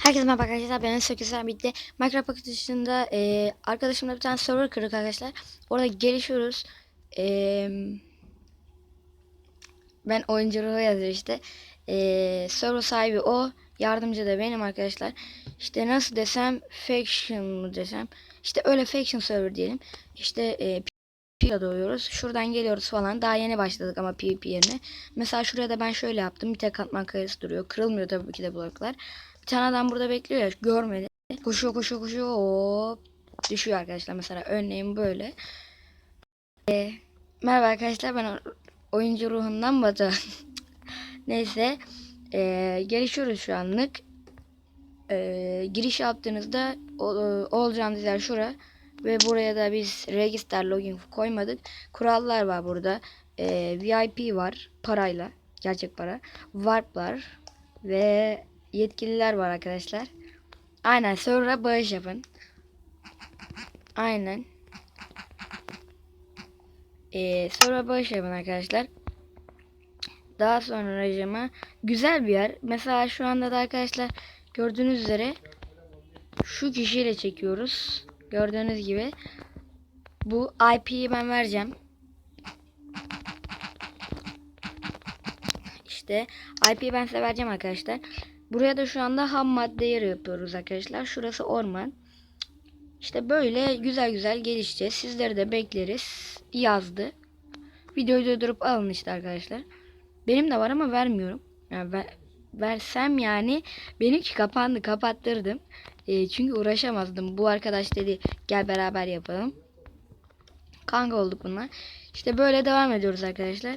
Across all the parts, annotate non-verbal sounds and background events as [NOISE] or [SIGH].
Herkese merhaba arkadaşlar ben Söküsler bitti. Minecraft paket dışında e, arkadaşımla bir tane server kırdık arkadaşlar. Orada gelişiyoruz. E, ben oyuncu ruhu yazıyor işte. E, server sahibi o. Yardımcı da benim arkadaşlar. İşte nasıl desem faction mı desem. İşte öyle faction server diyelim. İşte e, PvP'ye doğuyoruz. Şuradan geliyoruz falan. Daha yeni başladık ama PvP yerine. Mesela şuraya da ben şöyle yaptım. Bir tek katman kayası duruyor. Kırılmıyor tabii ki de bloklar. Bir tane adam burada bekliyor ya görmedi. Koşuyor koşuyor koşuyor hop düşüyor arkadaşlar mesela örneğin böyle. Ee, merhaba arkadaşlar ben o- oyuncu ruhundan Batu. [LAUGHS] Neyse ee, gelişiyoruz şu anlık. Ee, giriş yaptığınızda o, olacağınız yer şura. Ve buraya da biz register login koymadık. Kurallar var burada. Ee, VIP var parayla. Gerçek para. Warp'lar ve yetkililer var arkadaşlar. Aynen sonra bağış yapın. Aynen. Ee, sonra bağış yapın arkadaşlar. Daha sonra rejime güzel bir yer. Mesela şu anda da arkadaşlar gördüğünüz üzere şu kişiyle çekiyoruz. Gördüğünüz gibi. Bu IP'yi ben vereceğim. İşte IP'yi ben size vereceğim arkadaşlar. Buraya da şu anda ham madde yeri yapıyoruz arkadaşlar. Şurası orman. İşte böyle güzel güzel gelişeceğiz. Sizleri de bekleriz. Yazdı. Videoyu durdurup alın işte arkadaşlar. Benim de var ama vermiyorum. Yani ver- versem yani benimki kapandı kapattırdım. E, çünkü uğraşamazdım. Bu arkadaş dedi gel beraber yapalım. Kanka olduk bunlar. İşte böyle devam ediyoruz arkadaşlar.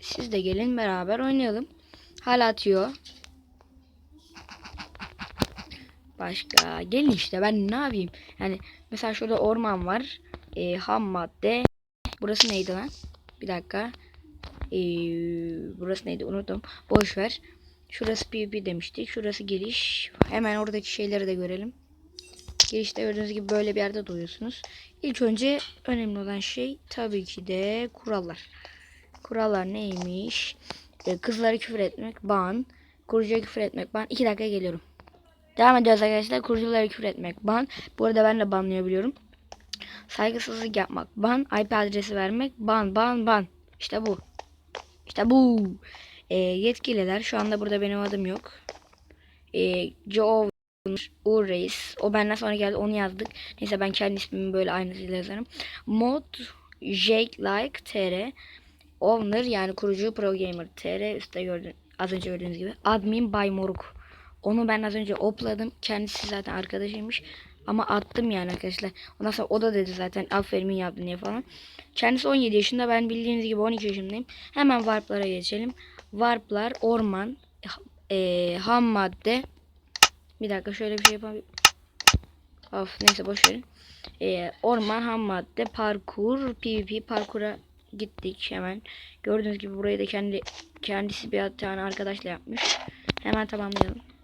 Siz de gelin beraber oynayalım. Hala atıyor. Başka gelin işte ben ne yapayım? Yani mesela şurada orman var. Ee, ham madde. Burası neydi lan? Bir dakika. Ee, burası neydi unuttum. Boş ver. Şurası PvP demiştik. Şurası giriş. Hemen oradaki şeyleri de görelim. Girişte gördüğünüz gibi böyle bir yerde doğuyorsunuz. İlk önce önemli olan şey tabii ki de kurallar. Kurallar neymiş? Ee, kızlara küfür etmek ban. Kurucuya küfür etmek ban. 2 dakika geliyorum. Devam ediyoruz arkadaşlar. Kuruculara küfür etmek ban. Bu arada ben de banlayabiliyorum. Saygısızlık yapmak ban. IP adresi vermek ban ban ban. İşte bu. İşte bu. Ee, yetkililer. Şu anda burada benim adım yok. Ee, Joe Uğur Reis. O benden sonra geldi onu yazdık. Neyse ben kendi ismimi böyle aynısıyla yazarım. Mod Jake Like TR Owner yani kurucu Pro Gamer TR üstte gördün az önce gördüğünüz gibi. Admin Bay Moruk. Onu ben az önce opladım. Kendisi zaten arkadaşıymış. Ama attım yani arkadaşlar. Ondan sonra o da dedi zaten aferin yaptın diye falan. Kendisi 17 yaşında. Ben bildiğiniz gibi 12 yaşındayım. Hemen warp'lara geçelim. Warp'lar orman e, ham madde bir dakika şöyle bir şey yapalım. Of neyse boş verin. E, orman ham madde parkur PvP parkura gittik hemen. Gördüğünüz gibi burayı da kendi kendisi bir tane arkadaşla yapmış. Hemen tamamlayalım.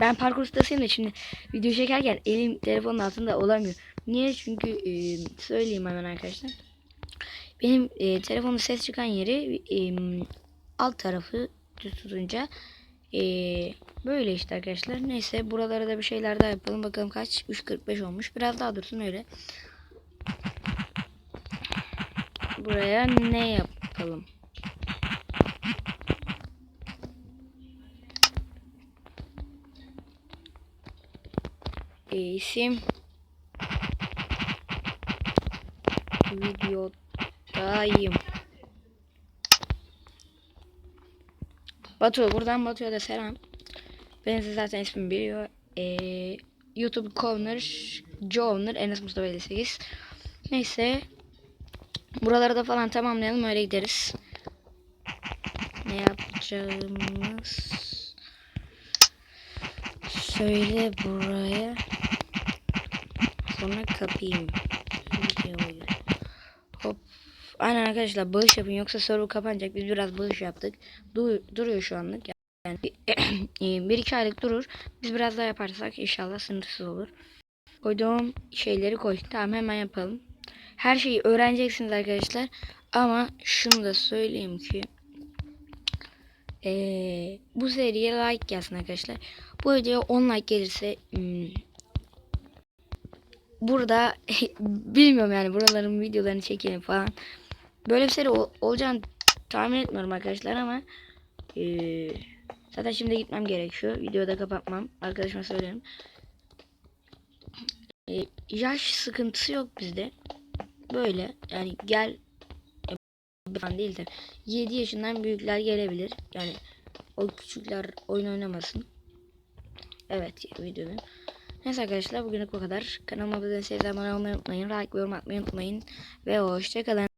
Ben parkur ustasıyım da şimdi video çekerken elim telefonun altında olamıyor. Niye? Çünkü e, söyleyeyim hemen arkadaşlar. Benim e, telefonun ses çıkan yeri e, alt tarafı tutunca e, böyle işte arkadaşlar. Neyse buralara da bir şeyler daha yapalım. Bakalım kaç? 3.45 olmuş. Biraz daha dursun öyle. Buraya ne yapalım? İsim videodayım. Batu buradan Batu'ya da selam. Ben size zaten ismimi biliyor. Ee, YouTube Corner Joner Enes Mustafa 58. Neyse. Buraları da falan tamamlayalım öyle gideriz. Ne yapacağımız Söyle buraya. Sonra kapayım. Videoyu. Hop. Aynen arkadaşlar bağış yapın yoksa server kapanacak. Biz biraz bağış yaptık. Du duruyor şu anlık. Yani [CLEARS THROAT] e, bir iki aylık durur. Biz biraz daha yaparsak inşallah sınırsız olur. Koyduğum şeyleri koy. Tamam hemen yapalım. Her şeyi öğreneceksiniz arkadaşlar. Ama şunu da söyleyeyim ki Ee, bu seriye like gelsin arkadaşlar. Bu videoya 10 like gelirse hmm, burada [LAUGHS] bilmiyorum yani buraların videolarını çekelim falan. Böyle bir seri ol- olacağını tahmin etmiyorum arkadaşlar ama ee, zaten şimdi gitmem gerekiyor. Videoyu da kapatmam. Arkadaşıma söylerim. Ee, yaş sıkıntısı yok bizde. Böyle yani gel e, falan değil de 7 yaşından büyükler gelebilir. Yani o küçükler oyun oynamasın. Evet videonun. Neyse arkadaşlar bugünlük bu kadar. Kanalıma abone değilseniz abone olmayı. Like yorum atmayı unutmayın. Ve hoşçakalın.